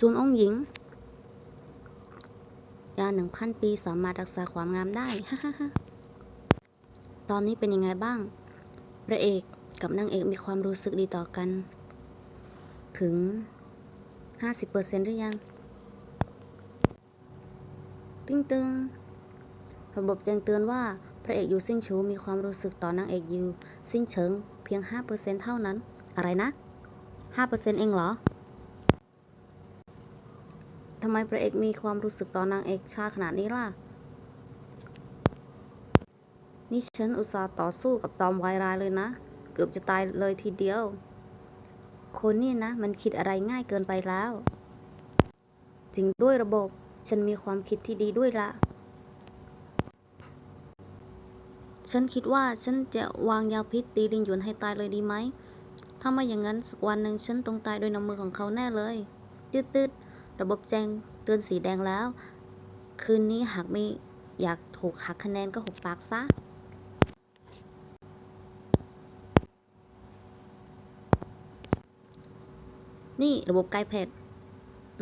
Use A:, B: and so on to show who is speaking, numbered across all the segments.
A: จูนองหญิง ยาหนึ่งพันปีสามารถรักษาความงามได้ตอนนี้เป็นยังไงบ้าง พระเอกกับนางเอกมีความรู้สึกดีต่อกัน ถึง 50%หรือยัง ตึงตึงระบบแจ้งเตือนว่าพระเอกยูซิงชูมีความรู้สึกต่อนางเอกยูซิงเฉิงเพียง 5%เท่านั้น อะไรนะ 5%เองเหรอำไมพระเอกมีความรู้สึกต่อนางเอกชาขนาดนี้ล่ะ นี่ฉันอุตส่าห์ต่อสู้กับจอมวายร้ายเลยนะ เกือบจะตายเลยทีเดียว คนนี่นะ มันคิดอะไรง่ายเกินไปแล้ว จริงด้วยระบบ ฉันมีความคิดที่ดีด้วยละฉันคิดว่าฉันจะวางยาพิษตีลิงหยวนให้ตายเลยดีไหม ถ้าไม่อย่างนั้นสักวันหนึ่งฉันต้องตายโดยน้ำมือของเขาแน่เลย ตืดตืดๆ ระบบแจ้งเตือนสีแดงแล้ว คืนนี้หากไม่อยากถูกหักคะแนนก็หุบปากซะนี่ระบบไกลเพจ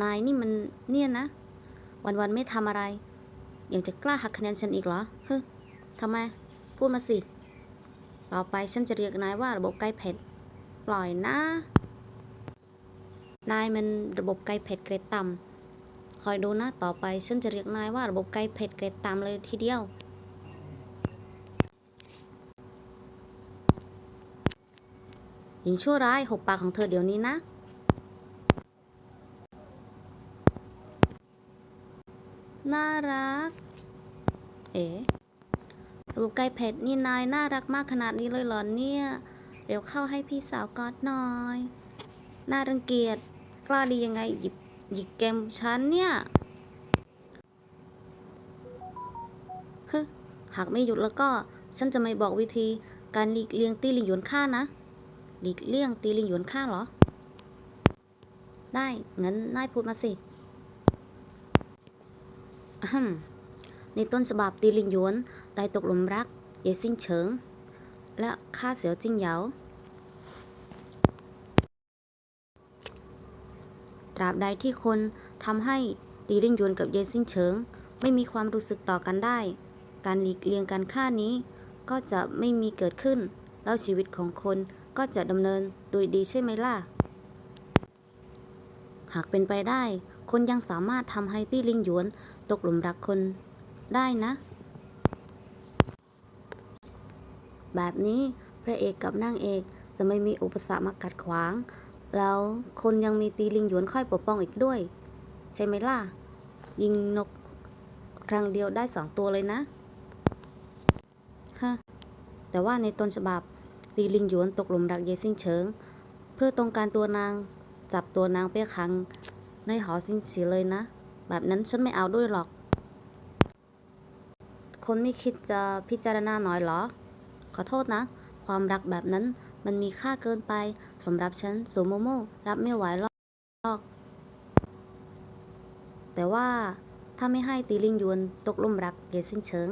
A: นายนี่มันเนี่ยนะ วันๆไม่ทำอะไร ยังจะกล้าหักคะแนนฉันอีกเหรอเฮ้ทำไม พูดมาสิ ต่อไปฉันจะเรียกนายว่าระบบไกลเพจปล่อยนะ นายมันระบบไกลเพจเกรดต่ำคอยดูนะต่อไปฉันจะเรียกนายว่าระบบไกลเพจเกรดต่ำเลยทีเดียว หญิงชั่วร้ายหกปากของเธอเดี๋ยวนี้นะ น่ารัก เอ๋รูปไก่เผ็ดนี่นายน่ารักมากขนาดนี้เลยเหรอเนี่ยเดี๋ยวเข้าให้พี่สาวกอดหน่อย น่ารังเกียจ กล้าดียังไงหยิบหยิกแกมฉันเนี่ยฮึหากไม่หยุดแล้วก็ฉันจะไม่บอกวิธีการหลีกเลี่ยงตีลิงหยวนข้านะ หลีกเลี่ยงตีลิงหยวนข้าเหรอ ได้ งั้นนายพูดมาสิในต้นฉบับตีลิงหยวนได้ตกหลุมรักเยซิ่งเฉิง และข้าเสียวจิงเหยา ตราบใดที่คนทำให้ตีลิ่งยวนกับเยซิงเฉิง ไม่มีความรู้สึกต่อกันได้ การหลีกเลี่ยงการฆ่านี้ ก็จะไม่มีเกิดขึ้น แล้วชีวิตของคนก็จะดำเนินโดยดีใช่ไหมล่ะ หากเป็นไปได้ คนยังสามารถทำให้ตี้ลิงหยวนตกหลุมรักคนได้นะ แบบนี้พระเอกกับนางเอกจะไม่มีอุปสรรคมากัดขวาง แล้วคนยังมีตีลิงหยวนค่อยปกป้องอีกด้วย ใช่ไหมล่ะ ยิงนกครั้งเดียวได้สองตัวเลยนะฮะแต่ว่าในต้นฉบับตีลิงหยวนตกหลุมรักเยซิงเฉิง เพื่อต้องการตัวนางจับตัวนางไปขังในหอสิงสีเลยนะ แบบนั้นฉันไม่เอาด้วยหรอก คนไม่คิดจะพิจารณาหน่อยเหรอ ขอโทษนะ ความรักแบบนั้น มันมีค่าเกินไปสำหรับฉันสูโมโมรับไม่ไหวหรอก แต่ว่าถ้าไม่ให้ตีลิงยวนตกลุ่มรักเยซินเฉิง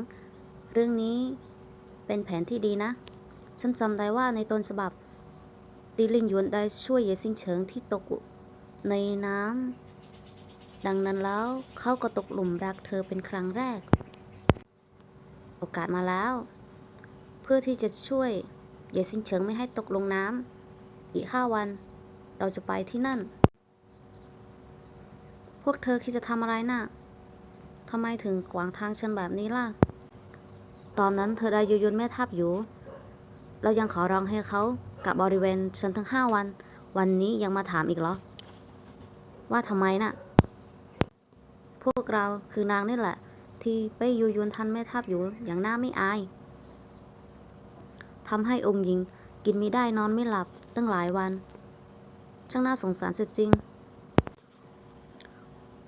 A: เรื่องนี้เป็นแผนที่ดีนะ ฉันจำได้ว่าในต้นฉบับ ตีลิงยวนได้ช่วยเยซิงเฉิงที่ตกในน้ำดังนั้นแล้วเขาก็ตกหลุมรักเธอเป็นครั้งแรก โอกาสมาแล้ว เพื่อที่จะช่วย เยซิงเฉิงไม่ให้ตกลงน้ำ อีกห้าวัน เราจะไปที่นั่น พวกเธอคิดจะทำอะไรน่ะทำไมถึงขวางทางฉันแบบนี้ล่ะ ตอนนั้นเธอได้ยุยนแม่ทัพอยู่ เรายังขอร้องให้เขากับบริเวณฉันทั้งห้าวัน วันนี้ยังมาถามอีกเหรอ ว่าทำไมน่ะ พวกเราคือนางนี่แหละ ที่ไปยุยนทันแม่ทัพอยู่อย่างหน้าไม่อาย ทำให้องค์หญิงกินไม่ได้นอนไม่หลับตั้งหลายวัน ช่างน่าสงสารเสียจริง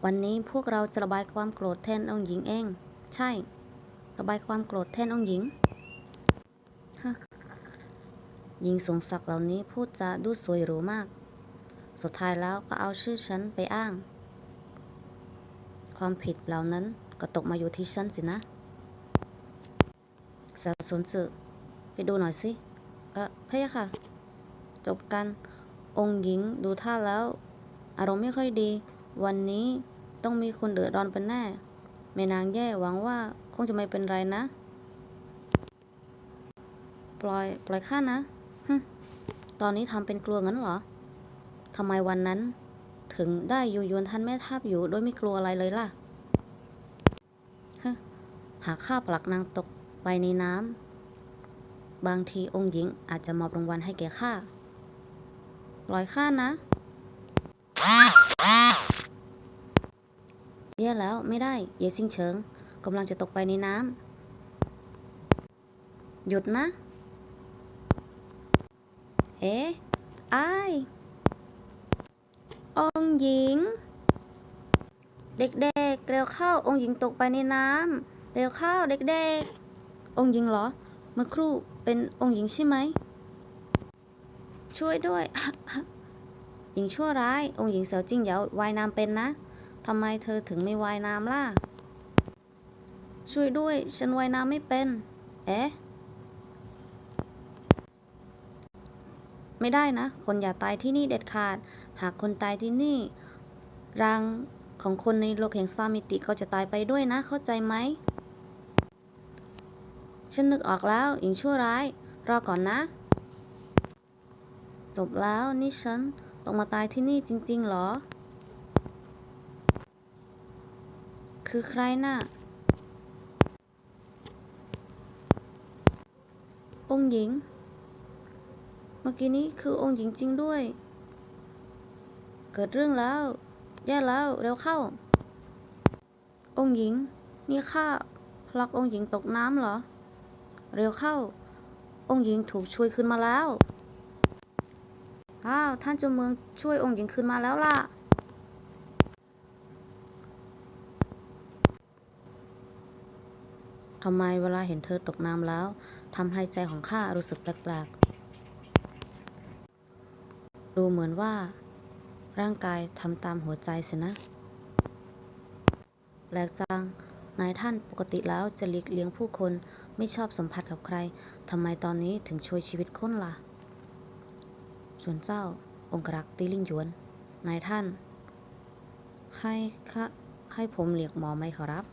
A: วันนี้พวกเราจะระบายความโกรธแทนองค์หญิงเอง ใช่ ระบายความโกรธแทนองค์หญิงหญิงสงศักดิ์เหล่านี้พูดจาดูสวยหรูมาก สุดท้ายแล้วก็เอาชื่อฉันไปอ้าง ความผิดเหล่านั้นก็ตกมาอยู่ที่ฉันสินะสาวสนสึ ไปดูหน่อยสิเออพะยะค่ะ จบกัน องค์หญิงดูท่าแล้ว อารมณ์ไม่ค่อยดี วันนี้ต้องมีคนเดือดร้อนเป็นแน่แม่นางแย่หวังว่าคงจะไม่เป็นไรนะ ปล่อยปล่อยข้านะตอนนี้ทำเป็นกลัวงั้นเหรอทำไมวันนั้น ถึงได้อยู่ยวนท่านแม่ทัพอยู่โดยไม่กลัวอะไรเลยล่ะหากข้าผลักนางตกไปในน้ำ บางทีองค์หญิงอาจจะมอบรางวัลให้แก่ข้าปล่อยข้านะแย่แล้วไม่ได้ เยซิงเฉิงกำลังจะตกไปในน้ำหยุดนะ เอ๊ะอ้ายองหญิง เด็กๆเร็วเข้าองหญิงตกไปในน้ำเร็วเข้าเด็กๆองหญิงเหรอ เมื่อครู่เป็นองค์หญิงใช่ไหม ช่วยด้วย หญิงชั่วร้าย องค์หญิงเสียวจิ้งเหยาว่ายน้ำเป็นนะทำไมเธอถึงไม่ว่ายน้ำล่ะ ช่วยด้วย ฉันว่ายน้ำไม่เป็น เอ๊ะ ไม่ได้นะ คนอย่าตายที่นี่เด็ดขาด หากคนตายที่นี่ร่างของคนในโลกแห่งซามิติก็จะตายไปด้วยนะ เข้าใจไหม ฉันนึกออกแล้วหญิงชั่วร้าย รอก่อนนะ จบแล้วนี่ฉันต้องมาตายที่นี่จริง ๆ หรอ คือใครน่ะ องค์หญิง เมื่อกี้นี้คือองค์หญิงจริงด้วย เกิดเรื่องแล้ว แย่แล้ว เร็วเข้า องค์หญิง นี่ข้าผลักองค์หญิงตกน้ำเหรอ เร็วเข้า องค์หญิงถูกช่วยขึ้นมาแล้ว อ้าว ท่านเจ้าเมืองช่วยองค์หญิงขึ้นมาแล้วล่ะ ทำไมเวลาเห็นเธอตกน้ำแล้วทำให้ใจของข้ารู้สึกแปลกๆ ดูเหมือนว่า ร่างกายทำตามหัวใจสินะแปลกจังนายท่านปกติแล้วจะหลีกเลี่ยงผู้คน ไม่ชอบสัมผัสกับใครทำไมตอนนี้ถึงช่วยชีวิตคนล่ะ ส่วนเจ้า องครักษ์ตีลิงหยวน นายท่าน ให้ค่าให้ผมเรียกหมอไหมขอรับ